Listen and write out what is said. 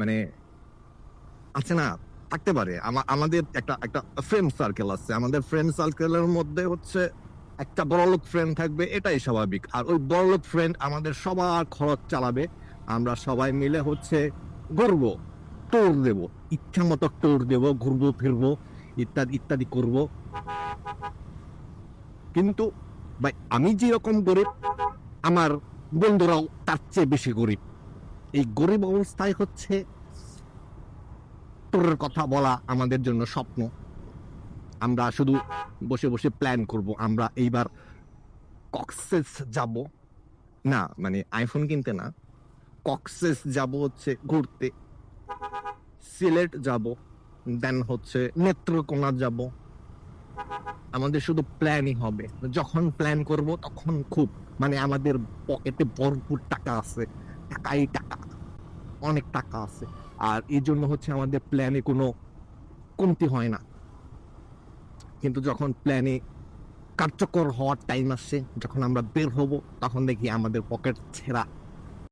মানে আছে না, থাকতে পারে। আমাদের একটা একটা ফ্রেন্ড সার্কেল আছে। আমাদের ফ্রেন্ড সার্কেলের মধ্যে হচ্ছে একটা বড়লোক ফ্রেন্ড থাকবে, এটাই স্বাভাবিক। আর ওই বড়লোক ফ্রেন্ড আমাদের সবার খরচ চালাবে। আমরা সবাই মিলে হচ্ছে ঘুরবো টোর দেব, ইচ্ছা মতো টোর দেব, ঘুরবো, ফিরবো, ইত্যাদি ইত্যাদি করব। কিন্তু ভাই, আমি যেরকম গরিব, আমার বন্ধুরাও তার চেয়ে বেশি গরিব। এই গরিব অবস্থায় হচ্ছে টোরের কথা বলা আমাদের জন্য স্বপ্ন। আমরা শুধু বসে বসে প্ল্যান করব। আমরা এইবার কক্সেস যাব। না মানে আইফোন কিনতে না। কক্সেস যাব হচ্ছে ঘুরতে। সিলেট যাব। দেন হচ্ছে নেত্রকোনা যাব। আমাদের শুধু প্ল্যানই হবে। যখন প্ল্যান করব তখন খুব মানে আমাদের পকেটে ভরপুর টাকা আছে। টাকাই টাকা। অনেক টাকা আছে। আর এই জন্য হচ্ছে আমাদের প্ল্যানে কোনো কমতি হয় না। কিন্তু যখন প্ল্যানে কার্যকর হওয়ার টাইম আসছে যখন আমরা বের হব, তখন দেখি আমাদের পকেট ছেঁড়া